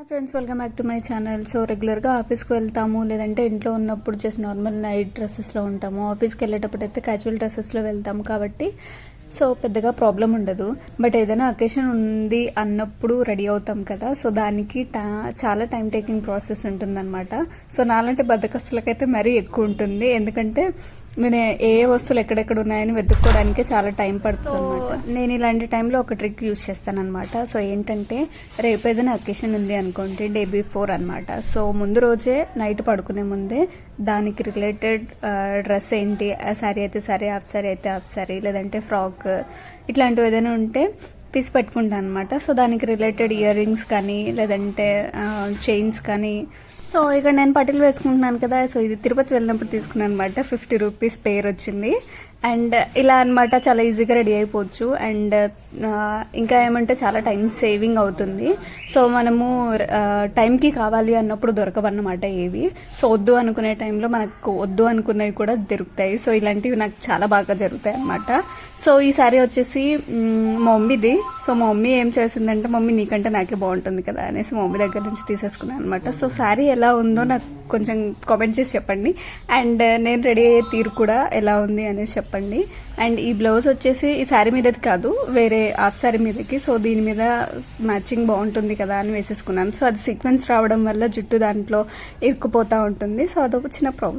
Hi friends welcome back to my channel so రెగ్యులర్గా ఆఫీస్కి వెళ్తాము లేదంటే ఇంట్లో ఉన్నప్పుడు జస్ట్ నార్మల్ నైట్ డ్రెస్సెస్లో ఉంటాము. ఆఫీస్కి వెళ్ళేటప్పుడు అయితే క్యాజువల్ డ్రెస్సెస్లో వెళ్తాము కాబట్టి సో పెద్దగా ప్రాబ్లం ఉండదు. బట్ ఏదైనా అకేషన్ ఉంది అన్నప్పుడు రెడీ అవుతాం కదా. సో దానికి టా చాలా టైం టేకింగ్ ప్రాసెస్ ఉంటుందన్నమాట. సో నాలాంటి బద్దకస్తులకైతే మరీ ఎక్కువ ఉంటుంది. ఎందుకంటే నేను ఏ ఏ వస్తువులు ఎక్కడెక్కడ ఉన్నాయని వెతుక్కోవడానికి చాలా టైం పడుతుంది అనమాట నేను ఇలాంటి టైంలో ఒక ట్రిక్ యూస్ చేస్తాను అనమాట సో ఏంటంటే రేపు ఏదైనా అకేషన్ ఉంది అనుకోండి డే బిఫోర్ అనమాట సో ముందు రోజే నైట్ పడుకునే ముందే దానికి రిలేటెడ్ డ్రెస్ ఏంటి శారీ అయితే సరే హాఫ్ శారీ అయితే హాఫ్ శారీ లేదంటే ఫ్రాక్ ఇట్లాంటివి ఏదైనా ఉంటే తీసి పెట్టుకుంటాను అనమాట సో దానికి రిలేటెడ్ ఇయర్ రింగ్స్ కానీ లేదంటే చైన్స్ కానీ. సో ఇక్కడ నేను పట్టీలు వేసుకుంటున్నాను కదా సో ఇది తిరుపతి వెళ్ళినప్పుడు తీసుకున్నాను అనమాట ఫిఫ్టీ రూపీస్ పేర్ వచ్చింది. అండ్ ఇలా అన్నమాట చాలా ఈజీగా రెడీ అయిపోవచ్చు. అండ్ ఇంకా ఏమంటే చాలా టైం సేవింగ్ అవుతుంది. సో మనము టైంకి కావాలి అన్నప్పుడు దొరకవన్నమాట ఏవి. సో వద్దు అనుకునే టైంలో మనకు వద్దు అనుకునేవి కూడా దొరుకుతాయి. సో ఇలాంటివి నాకు చాలా బాగా జరుగుతాయి అన్నమాట. సో ఈ సారీ వచ్చేసి మా మమ్మీది. సో మా మమ్మీ ఏం చేసిందంటే మమ్మీ నీకంటే నాకే బాగుంటుంది కదా అనేసి మా మమ్మీ దగ్గర నుంచి తీసేసుకున్నాను అనమాట సో శారీ ఎలా ఉందో నాకు కొంచెం కామెంట్ చేసి చెప్పండి. అండ్ uh, నేను రెడీ అయ్యే తీరు కూడా ఎలా ఉంది అనేసి చెప్పండి. అండ్ ఈ బ్లౌజ్ వచ్చేసి ఈ శారీ మీదది కాదు వేరే హాఫ్ శారీ మీదకి. సో దీని మీద మ్యాచింగ్ బాగుంటుంది కదా అని వేసేసుకున్నాను. సో అది సీక్వెన్స్ రావడం వల్ల జుట్టు దాంట్లో ఇరుక్కుపోతూ ఉంటుంది. సో అదొక చిన్న ప్రాబ్లం